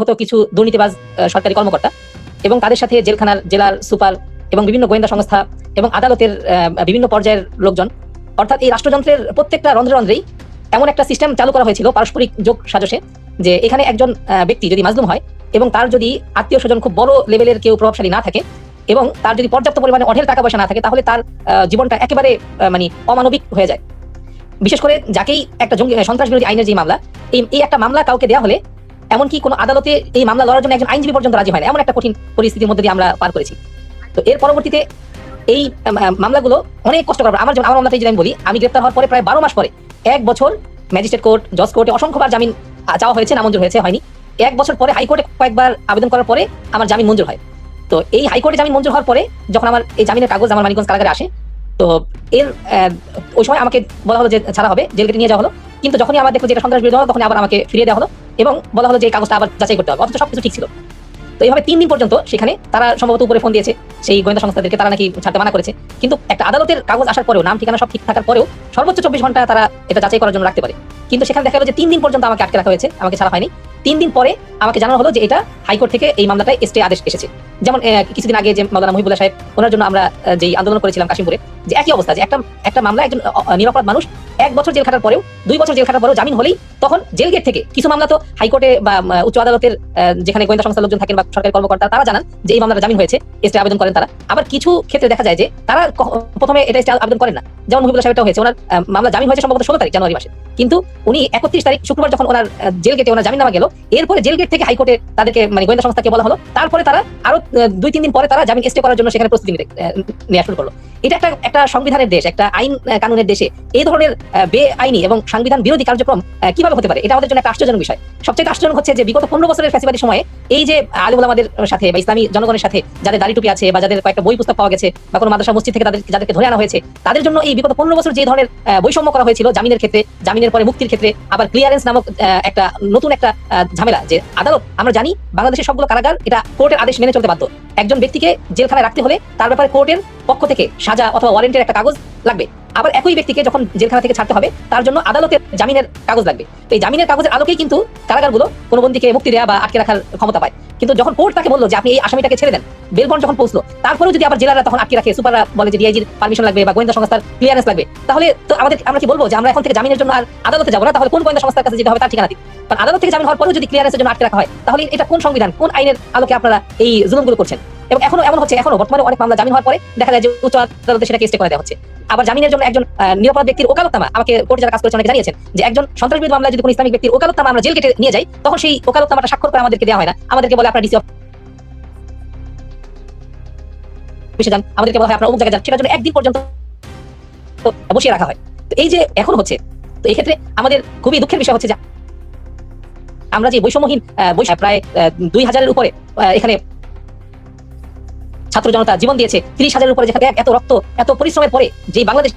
হতো কিছু দুর্নীতিবাজ সরকারি কর্মকর্তা এবং তাদের সাথে জেলখানার জেলার সুপার এবং বিভিন্ন গোয়েন্দা সংস্থা এবং আদালতের বিভিন্ন পর্যায়ের লোকজন। অর্থাৎ এই রাষ্ট্রযন্ত্রের প্রত্যেকটা রন্ধ্রে রন্ধ্রেই এমন একটা সিস্টেম চালু করা হয়েছিল পারস্পরিক যোগ সাজসে যে এখানে একজন ব্যক্তি যদি মাজলুম হয় এবং তার যদি আত্মীয় স্বজন খুব বড় লেভেলের কেউ প্রভাবশালী না থাকে এবং তার যদি পর্যাপ্ত পরিমাণে অঢেল টাকা পয়সা না থাকে তাহলে তার জীবনটা একেবারে মানে অমানবিক হয়ে যায়। বিশেষ করে যাকেই একটা জঙ্গি সন্ত্রাস বিরোধী আইনের যে মামলা, এই একটা মামলা কাউকে দেওয়া হলে এমনকি কোনো আদালতে এই মামলা লড়ার জন্য একজন আইনজীবী পর্যন্ত রাজি হয় না। এমন একটা কঠিন পরিস্থিতির মধ্যে দিয়ে আমরা পার করেছি। তো এর পরবর্তীতে এই মামলাগুলো অনেক কষ্ট করার আমার যেমন আমার মামলাতে যদি আমি বলি, আমি গ্রেপ্তার হওয়ার পরে প্রায় বারো মাস পরে এক বছর ম্যাজিস্ট্রেট কোর্ট, জজ কোর্টে অসংখ্যবার জামিন চাওয়া হয়েছে, নামঞ্জুর হয়েছে, হয়নি। এক বছর পরে হাইকোর্টে কয়েকবার আবেদন করার পরে আমার জামিন মঞ্জুর হয়। তো এই হাইকোর্টে জামিন মঞ্জুর হওয়ার পরে যখন আমার এই জামিনের কাগজ আমার মানিকগঞ্জ কারাগারে আসে, তো এর ওই সময় আমাকে বলা হলো যে ছাড়া হবে, জেল নিয়ে যাওয়া হলো। কিন্তু যখনই আমার দেখল যে এটা সন্ত্রাস বিরোধী তখন আবার আমাকে ফিরিয়ে দেওয়া হলো। এবং বলা হলো যে কাগজটা আবার যাচাই করতে হবে, অথচ সবকিছু ঠিক ছিল। তো এইভাবে তিন দিন পর্যন্ত সেখানে তারা সম্ভবত উপরে ফোন দিয়েছে, সেই গোয়েন্দা সংস্থাদেরকে, তারা নাকি ছাড়তে মানা করেছে। কিন্তু একটা আদালতের কাগজ আসার পরেও, নাম ঠিকানা সব ঠিক থাকার পরেও সর্বোচ্চ চব্বিশ ঘণ্টা তারা এটা যাচাই করার জন্য রাখতে পারে। কিন্তু সেখানে দেখা গেল যে তিন দিন পর্যন্ত আমাকে আটকে রাখা হয়েছে, আমাকে ছাড়া হয়নি। তিন দিন পরে আমাকে জানানো হলো যে এটা হাইকোর্ট থেকে এই মামলাটায় স্টে আদেশ এসেছে। যেমন কিছুদিন আগে যে মাওলানা মহিবুল্লাহ সাহেব, ওনার জন্য আমরা যেই আন্দোলন করেছিলাম কাশিমপুরে, যে একই অবস্থা, যে একটা একটা মামলা একজন নিরাপরাধ মানুষ এক বছর জেল খাটার পরেও, দুই বছর জেল খাটার পরেও জামিন হলেই তখন জেল গেট থেকে কিছু মামলা তো হাইকোর্টে বা উচ্চ আদালতের যেখানে গোয়েন্দা সংস্থার লোকজন থাকেন বা সরকারি কর্মকর্তা, তারা জানান যে এই মামলাটা জামিন হয়েছে স্টে আবেদন করেন তারা। আবার কিছু ক্ষেত্রে দেখা যায় যে তারা প্রথমে এটা স্টে আবেদন করেন না। যেমন মহিবুল্লাহ সাহেবটা হয়েছে, ওনার মামলা জামিন হয়েছে সম্ভবত ষোলো তারিখ, জানুয়ারি মাসে। কিন্তু উনি একত্রিশ তারিখ, শুক্রবার যখন ওনার জেল গেটে ওনার জামিন নামা গেল এরপরে জেল গেট থেকে হাইকোর্টে তাদেরকে মানে গোয়েন্দা সংস্থাকে বলা হলো। তারপরে তারা আরও দুই তিন দিন পরে তারা জামিন স্টে করার জন্য সেখানে প্রস্তুতি নেওয়া শুরু করল। এটা একটা একটা সংবিধানের দেশ একটা আইন কানুনের দেশে। এই ধরনের আহ, বেআইনি এবং সংবিধান বিরোধী কার্যক্রম কীভাবে হতে পারে? এটা আমাদের জন্য একটা আশ্চর্যজনক বিষয়। সবচেয়ে আশ্চর্যজনক হচ্ছে যে বিগত পনেরো বছরের ফ্যাসিবাদী সময়ে এই যে আলিম আমাদের সাথে বা ইসলামী জনগণের সাথে যাদের দাড়ি টুপি আছে বা যাদের কয়েকটা বই পুস্তক পাওয়া গেছে বা কোনো মাদ্রাসা মসজিদ থেকে তাদের যাদেরকে ধরে আনা হয়েছে তাদের জন্য এই বিগত পনেরো বছর যে ধরনের বৈষম্য করা হয়েছিল জামিনের ক্ষেত্রে জামিনের পরে মুক্তির ক্ষেত্রে আবার ক্লিয়ারেন্স নামক একটা নতুন একটা ঝামেলা যে আদালত, আমরা জানি বাংলাদেশের সবগুলো কারাগার এটা কোর্টের আদেশ মেনে চলতে বাধ্য। একজন ব্যক্তিকে জেলখানায় রাখতে হলে তার ব্যাপারে কোর্টের পক্ষ থেকে সাজা অথবা ওয়ারেন্টের একটা কাগজ লাগবে। আবার একই ব্যক্তিকে যখন জেলখানা থেকে ছাড়তে হবে, তার জন্য আদালতের জামিনের কাগজ লাগবে। এই জামিনের কাগজের আলোকেই কিন্তু কারাগারগুলো কোনো বন্দীকে মুক্তি দেওয়া বা আটকে রাখার ক্ষমতা পায়। কিন্তু যখন কোর্ট তাকে বলল যে আপনি এই আসামিটাকে ছেড়ে দেন, বেলবন যখন পৌঁছলো, তারপরেও যদি আবার জেলারা তখন আটকে রাখে, সুপাররা বলে যে ডিআইজির পারমিশন লাগবে বা গোয়েন্দা সংস্থার ক্লিয়ারেন্স লাগবে, তাহলে তো আমাদের, আমরা কি বলব যে আমরা এখন থেকে জামিনের জন্য আর আদালতে যাব না? তাহলে কোন গোয়েন্দা সংস্থার কাছে যেতে হবে? তার ঠিকানা দিন। কারণ আদালত থেকে জামিন হওয়ার পরেও যদি ক্লিয়ারেন্সের জন্য আটকে রাখা হয়, তাহলে এটা কোন সংবিধান, কোন আইনের আলোকে আপনারা এই জুলুমগুলো করছেন? এবং এখনও এমন হচ্ছে, এখনও বর্তমানে অনেক মামলা জামিন হওয়ার পরে দেখা যায় যে উচ্চ আদালতে সেটাকে স্টে করে দেওয়া হচ্ছে। আবার জামিনের জন্য একজন নিরাপরাধ ব্যক্তির ওকালতনামা, আমাকে কোর্টে যারা কাজ করেছেন অনেকে জানিয়েছেন যে একজন সন্ত্রাস মামলায় যদি কোনো ইসলামিক ব্যক্তির ওকালতনামা আমরা জেল কেটে নিয়ে যাই, তখন সেই ওকালতনামাটা স্বাক্ষর করে আমাদেরকে দেওয়া হয় না। আমাদেরকে বলে আপনার ডিসি অফিসে যান, আমাদেরকে বলা হয় আপনার অমুক জায়গায় যান। সেটার জন্য একদিন পর্যন্ত বসিয়ে রাখা হয়। তো এই যে এখন হচ্ছে, তো এই ক্ষেত্রে আমাদের খুবই দুঃখের বিষয় হচ্ছে যে আমরা যে বৈষম্যহীন বৈশ- প্রায় দুই হাজারের উপরে এখানে ছাত্র জনতা জীবন দিয়েছে, তিরিশ হাজারের উপরে যেখানে এত রক্ত, এত পরিশ্রমের পরে যে বাংলাদেশ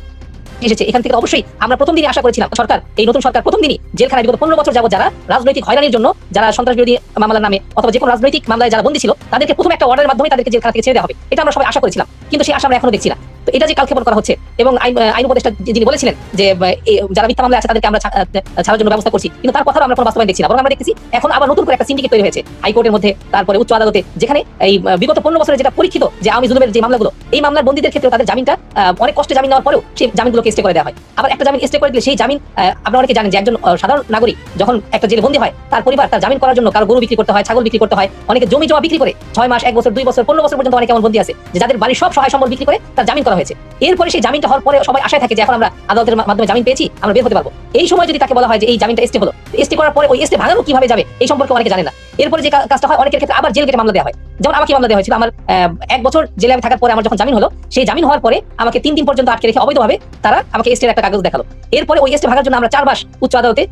এসেছে, এখান থেকে অবশ্যই আমরা প্রথম দিনই আশা করেছিলাম, সরকার, এই নতুন সরকার প্রথম দিনই জেলখানায় বিগত পনেরো বছর যাবত যারা রাজনৈতিক হয়রানির জন্য, যারা সন্ত্রাস বিরোধী মামলার নামে অথবা যে কোনো রাজনৈতিক মামলায় যারা বন্দী ছিল, তাদেরকে প্রথম একটা অর্ডারের মাধ্যমে তাদেরকে জেলখানা থেকে ছেড়ে দেওয়া হবে। এটা আমরা সবাই আশা করেছিলাম, কিন্তু সেই আশা আমরা এখনও দেখছি না। এটা যে কালক্ষেপণ করা হচ্ছে এবং আইন উপদেষ্টা যিনি বলেছিলেন যে যারা মিথ্যা মামলা আছে তাদেরকে আমরা ছাড়ার জন্য ব্যবস্থা করছি। কিন্তু তার কথা আমরা কোনো বাস্তবায়ন দেখছি না। আমরা দেখতেছি এখন আবার নতুন করে একটা সিন্ডিকেট তৈরি হয়েছে হাইকোর্টের মধ্যে, তারপরে উচ্চ আদালতে, যেখানে এই বিগত পনেরো বছরের যেটা পরীক্ষিত যে আমি জুলুমের যে মামলাগুলো, এই মামলার বন্দীদের ক্ষেত্রে তাদের জামিনটা অনেক কষ্টে জামিন নেওয়ার পরেও সেই জামিনগুলোকে স্টে করে দেওয়া হয়। আবার একটা জামিন স্টে করে দিলে সেই জামিন আপনারা অনেকে জানেন যে একজন সাধারণ নাগরিক যখন একটা জেলে বন্দী হয়, তার পরিবার তার জামিন করার জন্য কারও গরু বিক্রি করতে হয়, ছাগল বিক্রি করতে হয়, অনেকে জমি জমা বিক্রি করে, ছয় মাস, এক বছর, দুই বছর, পনেরো বছর পর্যন্ত অনেক এমন বন্দী আছে যাদের বাড়ির সব সহায় সম্বল বিক্রি করে তার জামিন করা হয়েছে। এরপরে সেই জামিনটা হওয়ার পরে সবাই আশায় থাকে যে এখন আমরা আদালতের মাধ্যমে জামিন পেয়েছি, আমরা বের হতে পারব। এই সময় যদি তাকে বলা হয় যে এই জামিনটা স্টে হলো স্টে করার পরে ওই স্টে ভাঙানো কীভাবে যাবে, এই সম্পর্কে অনেকে জানে না। এরপরে যে কাজটা হয়, অনেকের ক্ষেত্রে আবার জেল গেটে মামলা দেওয়া হয়। যেমন আমাকে মামলা দেওয়া হয়েছিল, আমার এক বছর জেলে আমি থাকার পরে আমার যখন জামিন হলো, সেই জামিন হওয়ার পরে আমাকে তিন দিন পর্যন্ত আটকে রেখে অবৈধভাবে তারা আমাকে স্টের একটা কাগজ দেখাল। এরপরে ওই স্টে ভাগার জন্য আমরা চার মাস উচ্চ আদালতে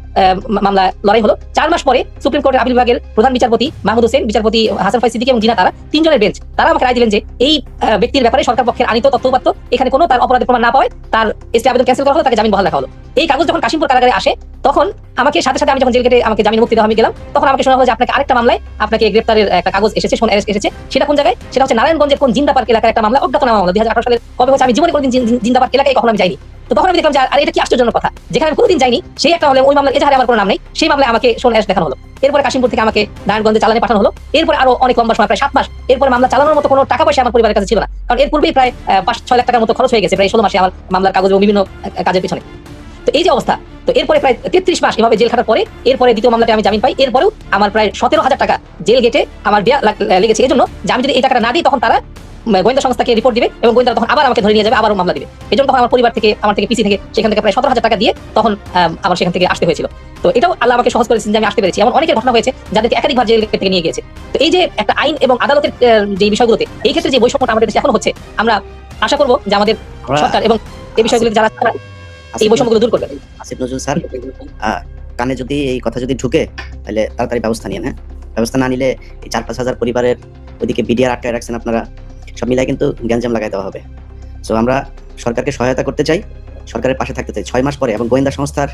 মামলা লড়াই হলো। চার মাস পরে সুপ্রিম কোর্টের আপিল বিভাগের প্রধান বিচারপতি মাহমুদ হোসেন, বিচারপতি হাসান ফাই সিদ্দিকী এবং জিনা তারা তিনজনের বেঞ্চ, তারা আমাকে রায় দিলেন যে এই ব্যক্তির ব্যাপারে সরকার পক্ষের আনিত তথ্য উপাত্ত এখানে কোনো তার অপরাধের প্রমাণ না পাওয়ায় তার স্টে আবেদন ক্যান্সেল করা হলো, তাকে জামিন বহাল রাখা হলো। এই কাগজ যখন কাশিমপুর কারাগারে আসে তখন আমাকে সাথে সাথে আমি যখন জেল গেটে আমাকে জামিন মুক্তি দেওয়া আমি গেলাম, তখন আমাকে শোনা হলো যে আপনাকে আরেকটা মামলায় আপনাকে গ্রেপ্তারের একটা কাগজ এসেছে, শোন অ্যারেস্ট এসেছে। সেটা কোন জায়গায়? সেটা হচ্ছে নারায়ণগঞ্জের কোন জিন্দা পার্ক এলাকার একটা মামলা, অজ্ঞাতনামা মামলা, দুই হাজার সালের কবে হচ্ছে আমি জীবনে কোনদিন জিন- জিন- জিন্দা পার্ক এলাকায় কখনো আমি যাইনি। তো তখন আমি দেখলাম যে, আর, এটা কি আশ্চর্যজনক কথা? যেখানে আমি কোনোদিন যাইনি, সেই একটা হলে ওই মামলা এজাহারে আমার কোনো নাম নেই, সেই মামলায় আমাকে শোন অ্যাশ দেখানো হলো। এরপরে কাশিমপুর থেকে আমাকে নারায়ণগঞ্জে চালানে পাঠানো হলো। এরপরে আরও অনেক লম্বা সময়, প্রায় সাত মাস, এরপরে মামলা চালানোর মতো কোনো টাকা পয়সা আমার পরিবারের কাছে ছিল না। কারণ এর পূর্বেই প্রায় পাঁচ ছয় লাখ টাকার মতো খরচ হয়ে গেছে, প্রায় ষোলো মাসে আমার মামলার কাগজ এবং বিভিন্ন কাজের পিছনে। তো এই যে অবস্থা তো এরপরে প্রায় তেত্রিশ মাস এভাবে জেল খাটার পরে এরপরে দ্বিতীয় মামলাতে আমি জামিন পাই। এরপরেও আমার প্রায় সতেরো হাজার টাকা জেল গেটে আমার দেয়া লেগেছে। এই জন্য যে আমি যদি এই টাকাটা না দিই তখন তারা গোয়েন্দা সংস্থাকে রিপোর্ট দিবে এবং গোয়েন্দারা তখন আবার আমাকে ধরে নিয়ে যাবে আবারও মামলা দিবে। এই জন্য তখন আমার পরিবার থেকে আমার থেকে পিসি থেকে সেখান থেকে প্রায় সতেরো হাজার টাকা দিয়ে তখন আম, আমার সেখান থেকে আসতে হয়েছিল। তো এটাও আল্লাহ আমাকে সহজ করেছেন যে আমি আসতে পেরেছি। এমন অনেকের ঘটনা হয়েছে যাদেরকে একাধিকবার জেল থেকে নিয়ে গিয়েছে। তো এই যে একটা আইন এবং আদালতের যে বিষয়গুলোতে এই ক্ষেত্রে যে বৈষম্যটা আমাদের দেশে এখন হচ্ছে আমরা আশা করব যে আমাদের সরকার এবং এই বিষয়গুলো যারা এই বৈষম্যগুলো দূর করবে। আসিফ নজরুল স্যার কানে যদি এই কথা যদি ঢুকে তাহলে তাড়াতাড়ি ব্যবস্থা নিন হ্যাঁ? ব্যবস্থা না নিলে এই চার পাঁচ হাজার পরিবারের ওইদিকে বিডিআর আটকায় রাখছেন আপনারা সব মিলাই কিন্তু গ্যাঞ্জাম লাগাই দেওয়া হবে। সো আমরা সরকারকে সহায়তা করতে চাই সরকারের পাশে থাকতে চাই। ছয় মাস পরে এবং গোয়েন্দা সংস্থার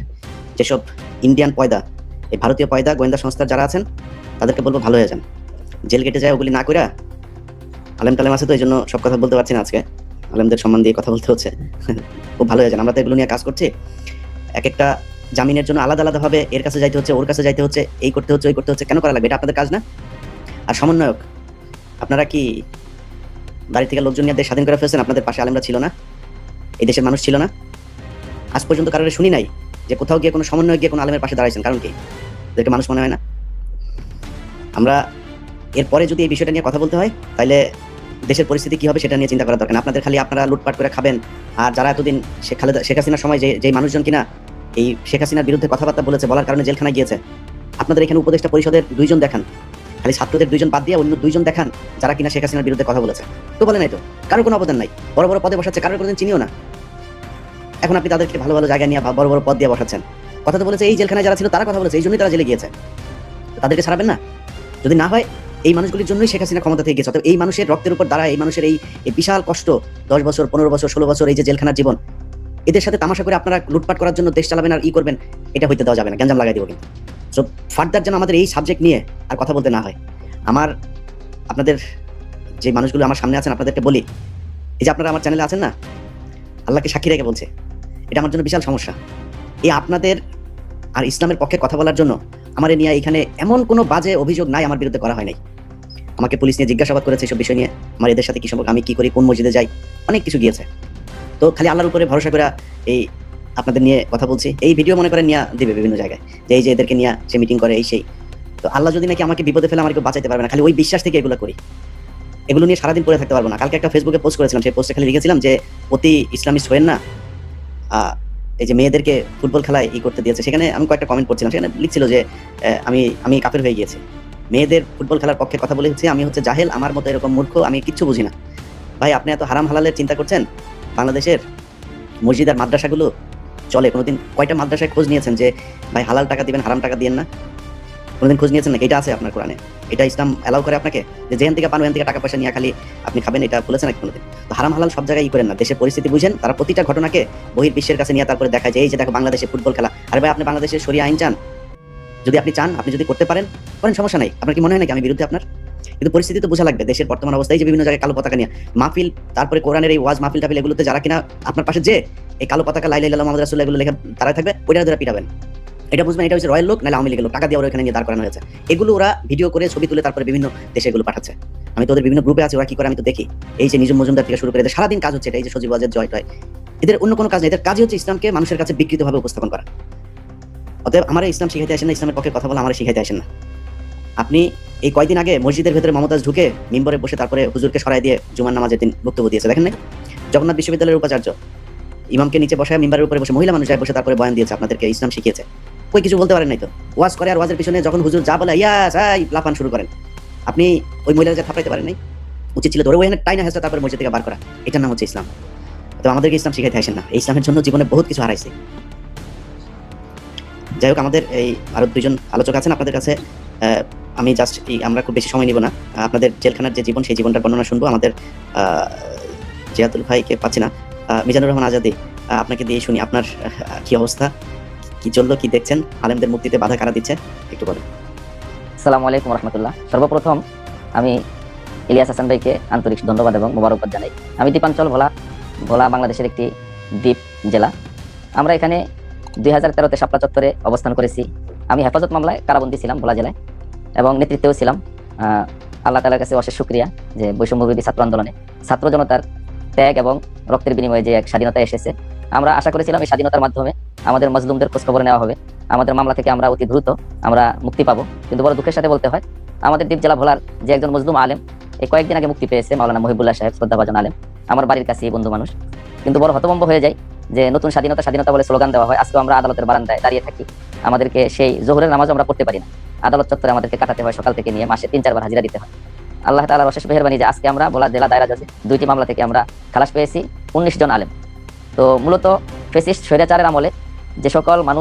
যেসব ইন্ডিয়ান পয়দা এই ভারতীয় পয়দা গোয়েন্দা সংস্থার যারা আছেন তাদেরকে বলব ভালো হয়ে যান। জেল কেটে যায় ওগুলি না করে আলেম টালেম আছে তো এই জন্য সব কথা বলতে পারছি না আজকে। আলেমদের সম্মান দিয়ে কথা বলতে হচ্ছে। খুব ভালো হয়ে আমরা তো এগুলো নিয়ে কাজ করছি। এক একটা জামিনের জন্য আলাদা আলাদা ভাবে এর কাছে যাইতে হচ্ছে, ওর কাছে যাইতে হচ্ছে, এই করতে হচ্ছে, ওই করতে হচ্ছে। কেন করা লাগবে? এটা আপনাদের কাজ না? আর সমন্বয়ক, আপনারা কি বাড়ি থেকে লোকজন নিয়ে স্বাধীন করে ফেলছেন? আপনাদের পাশে আলেমরা ছিল না? এই দেশের মানুষ ছিল না? আজ পর্যন্ত কারোর শুনি নাই যে কোথাও গিয়ে কোনো সমন্বয় গিয়ে কোনো আলেমের পাশে দাঁড়াইছেন। কারণ কি? এদেরকে মানুষ মনে হয় না। আমরা এরপরে যদি এই বিষয়টা নিয়ে কথা বলতে হয় তাহলে দেশের পরিস্থিতি কি হবে সেটা নিয়ে চিন্তা করা দরকার আপনাদের খালি আপনারা লুটপাট করে খাবেন। আর যারা এতদিন শেখ খালেদা শেখ হাসিনার সময় যে যে মানুষজন কিনা, এই শেখ হাসিনার বিরুদ্ধে কথাবার্তা বলেছে, বলার কারণে জেলখানায় গিয়েছে। আপনাদের এখানে উপদেষ্টা পরিষদের দুইজন দেখান। খালি ছাত্রদের দুইজন বাদ দিয়ে অন্য দুইজন দেখান যারা কিনা শেখ হাসিনার বিরুদ্ধে কথা বলেছে। তো বলে নাই তো, কারোর কোনো অবদান নাই। বড় বড় পদে বসাচ্ছে, কারোর কোনোদিন চিনিও না। এখন আপনি তাদেরকে ভালো ভালো জায়গায় নিয়ে বড় বড় পদ দিয়ে বসাচ্ছেন। কথা তো বলেছে, এই জেলখানায় যারা ছিল তারা কথা বলেছে, এই জন্যই তারা জেলে গিয়েছে। তাদেরকে ছাড়াবেন না? যদি না হয় এই মানুষগুলির জন্যই শেখ হাসিনা ক্ষমতা থেকে গেছে। অর্থাৎ এই মানুষের রক্তের উপর দ্বারা এই মানুষের এই বিশাল কষ্ট, দশ বছর, পনেরো বছর, ষোলো বছর এই যে জেলখানার জীবন, এদের সাথে তামাশা করে আপনারা লুটপাট করার জন্য দেশ চালাবেন আর ই করবেন, এটা হইতে দেওয়া যাবে না, গ্যাঞ্জাম লাগাই দিব কিন্তু। সো ফার্দার যেন আমাদের এই সাবজেক্ট নিয়ে আর কথা বলতে না হয়, আমার, আপনাদের যে মানুষগুলো আমার সামনে আছেন, আপনাদেরকে বলি, এই যে আপনারা আমার চ্যানেলে আছেন না, আল্লাহকে সাক্ষী রেখে বলছে, এটা আমার জন্য বিশাল সমস্যা। এই আপনাদের আর ইসলামের পক্ষে কথা বলার জন্য আমার নিয়ে এখানে এমন কোনো বাজে অভিযোগ নাই, আমার বিরুদ্ধে করা হয় নাই। আমাকে পুলিশ নিয়ে জিজ্ঞাসাবাদ করেছে এসব বিষয় নিয়ে, আমার এদের সাথে কি সম্পর্ক, আমি কি করি, কোন মসজিদে যাই, অনেক কিছু গিয়েছে। তো খালি আল্লাহর উপরে ভরসা করে এই আপনাদের নিয়ে কথা বলছি। এই ভিডিও মনে করে নিয়ে দিবে বিভিন্ন জায়গায়, যে এই যে এদেরকে নিয়ে সে মিটিং করে, এই সেই। তো আল্লাহ যদি নাকি আমাকে বিপদে ফেলে, আমার কেউ বাঁচাইতে পারবে না, খালি ওই বিশ্বাস থেকে এগুলো করি। এগুলো নিয়ে সারাদিন পড়ে থাকতে পারব না। কালকে একটা ফেসবুকে পোস্ট করেছিলাম, সেই পোস্টে খালি লিখেছিলাম যে, অতি ইসলামিস্ট হয়েন না। এই যে মেয়েদেরকে ফুটবল খেলায় ই করতে দিয়েছে। সেখানে আমি কয়েকটা কমেন্ট করছিলাম সেখানে লিখছিল যে আমি আমি কাফের হয়ে গিয়েছি। মেয়েদের ফুটবল খেলার পক্ষে কথা বলে হচ্ছে আমি হচ্ছে জাহেল, আমার মতো এরকম মূর্খ আমি কিচ্ছু বুঝি না। ভাই, আপনি এত হারাম হালালের চিন্তা করছেন? বাংলাদেশের মসজিদ আর মাদ্রাসাগুলো চলে, কোনোদিন কয়টা মাদ্রাসায় খোঁজ নিয়েছেন যে, ভাই, হালাল টাকা দিবেন, হারাম টাকা দিয়েন না কোনোদিন খোঁজ নিয়েছেন নাকি? এটা আছে আপনার কোরআনে। এটা ইসলাম অ্যালাউ করে আপনাকে? যে যেখান থেকে পান ওখান থেকে টাকা পয়সা নিয়ে খালি আপনি খাবেন, এটা বলেছেন নাকি কোনোদিন? তো হারাম হালাল সব জায়গায় ই করেন না। দেশের পরিস্থিতি বুঝেন, তারা প্রতিটা ঘটনাকে বহির বিশ্বের কাছে নিয়ে তারপরে দেখায় যে, এই যে দেখো, বাংলাদেশে ফুটবল খেলা। আর ভাই, আপনি বাংলাদেশের সরিয়ে আইন চান? যদি আপনি চান, আপনি যদি করতে পারেন, করেন, সমস্যা নাই। আপনার কি মনে হয় নাকি? আমি বিরুদ্ধে আপনার? কিন্তু পরিস্থিতি তো বোঝা লাগবে। দেশের বর্তমান অবস্থায় যে বিভিন্ন জায়গায় কালো পতাকা নিয়ে মাহফিল, তারপরে কোরআনের এই ওয়াজ মাহফিল টাফিল এগুলোতে যারা কিনা আপনার পাশে যে, এই কালো পতাকা, লাই লাই মোহাম্মদ রাসুল্লাহ এগুলো লেখা তারা থাকবে, ওইটা ধরে পিটাবেন। এটা বুঝবেন, এটা হচ্ছে রয়্যাল লোক, নাহলে আওয়ামী লীগের টাকা দিয়ে ওরা এখানে নিয়ে দাঁড় করানো হয়েছে। এগুলো ওরা ভিডিও করে ছবি তুলে তারপরে বিভিন্ন দেশে এগুলো পাঠাচ্ছে। আমি তোদের বিভিন্ন গ্রুপে আছে, ওরা কি করে আমি তো দেখি। এই যে নিজম মজুমদার থেকে শুরু করে সারাদিন কাজ হচ্ছে এটা, এই যে সজীব ওয়াজের জয় টয় এদের অন্য কোনো কাজ নেই। এদের কাজই হচ্ছে ইসলামকে মানুষের কাছে বিকৃতভাবে উপস্থাপন করা। অতএব আমার ইসলাম শিখাইতে আসেন না, ইসলামের পক্ষে কথা বলা আমার শিখাইতে আসেন না। আপনি এই কয়দিন আগে মসজিদের ভেতরে মমতাজ ঢুকে মিম্বরে বসে তারপরে হুজুরকে সরাই দিয়ে জুমার নামাজের দিন বক্তব্য দিয়েছে। দেখেন নাই? জগন্নাথ বিশ্ববিদ্যালয়ের উপাচার্য। ইমামকে নিচে বসায় মিম্বারের উপরে বসে মহিলা মানুষ বসে তারপরে বয়ান দিয়েছে, আপনাদেরকে ইসলাম শিখিয়েছে। কই কিছু বলতে পারেন নাই তো? ওয়াজ করে আর ওয়াজের পিছনে যখন হুজুর যা বলে ইয়াস লাফান শুরু করেন। আপনি ওই মহিলার যে থাপাইতে পারেন নাই? উচিত ছিল ধরে ওইখানে টাইনা হেসে তারপরে মসজিদ থেকে বার করা। এটার নাম হচ্ছে ইসলাম। তো আমাদেরকে ইসলাম শিখাইতে আসেন না। ইসলামের জন্য জীবনে বহুত কিছু হারাইছে। যাই হোক, আমাদের এই আরও দুইজন আলোচক আছেন আপনাদের কাছে আমি জাস্ট এই আমরা খুব বেশি সময় নিব না। আপনাদের জেলখানার যে জীবন, সেই জীবনটার বর্ণনা শুনব। আমাদের জিয়াতুল ভাইকে পাচ্ছি না। মিজানুর রহমান আজাদি আপনাকে দিয়ে শুনি আপনার কি অবস্থা? কি চলল, কি দেখছেন? আলেমদের মুক্তিতে বাধা কারা দিচ্ছে? একটু বলেন। আসসালামু আলাইকুম রহমতুল্লাহ। সর্বপ্রথম আমি ইলিয়াস হাসান ভাইকে আন্তরিক ধন্যবাদ এবং মোবারকবাদ জানাই। আমি দীপাঞ্চল ভোলা ভোলা বাংলাদেশের একটি দ্বীপ জেলা। আমরা এখানে দুই হাজার তেরোতে শাপলা চত্বরে অবস্থান করেছি। আমি হেফাজত মামলায় কারাবন্দী ছিলাম ভোলা জেলায় এবং নেতৃত্বেও ছিলাম। আল্লাহ তালার কাছে অশেষ শুক্রিয়া যে বৈষম্য বিরোধী ছাত্র আন্দোলনে ছাত্র জনতার ত্যাগ এবং রক্তের বিনিময়ে যে এক স্বাধীনতা এসেছে, আমরা আশা করেছিলাম এই স্বাধীনতার মাধ্যমে আমাদের মজলুমদের খোঁজখবর নেওয়া হবে। আমাদের মামলা থেকে আমরা অতি দ্রুত আমরা মুক্তি পাবো। কিন্তু বড় দুঃখের সাথে বলতে হয়, আমাদের দ্বীপ জেলা ভোলার যে একজন মজলুম আলেম এই কয়েকদিন আগে মুক্তি পেয়েছে, মাওলানা মহিবুল্লাহ সাহেব শ্রদ্ধাভাজন আলেম, আমার বাড়ির কাছেই বন্ধু মানুষ। কিন্তু বড় হতভম্ব হয়ে যায় যে নতুন স্বাধীনতা স্বাধীনতা বলে স্লোগান দেওয়া হয় আজকে আমরা আদালতের বারান্দায় দাঁড়িয়ে থাকি। আমাদেরকে সেই জোহরের নামাজ আমরা পড়তে পারি না। আদালত চত্বরে আমাদেরকে কাটাতে হয়, সকাল থেকে নিয়ে মাসে তিন চারবার হাজিরা দিতে হয়। আল্লাহ তালার অশেষ মেহরবানি যে আজকে আমরা বলা জেলা দায়রা জজে দুইটি মামলা থেকে আমরা খালাস পেয়েছি, উনিশ জন আলেম। তো মূলত ফেসিস্ট স্বৈরাচারের আমলে যে সকল মানুষ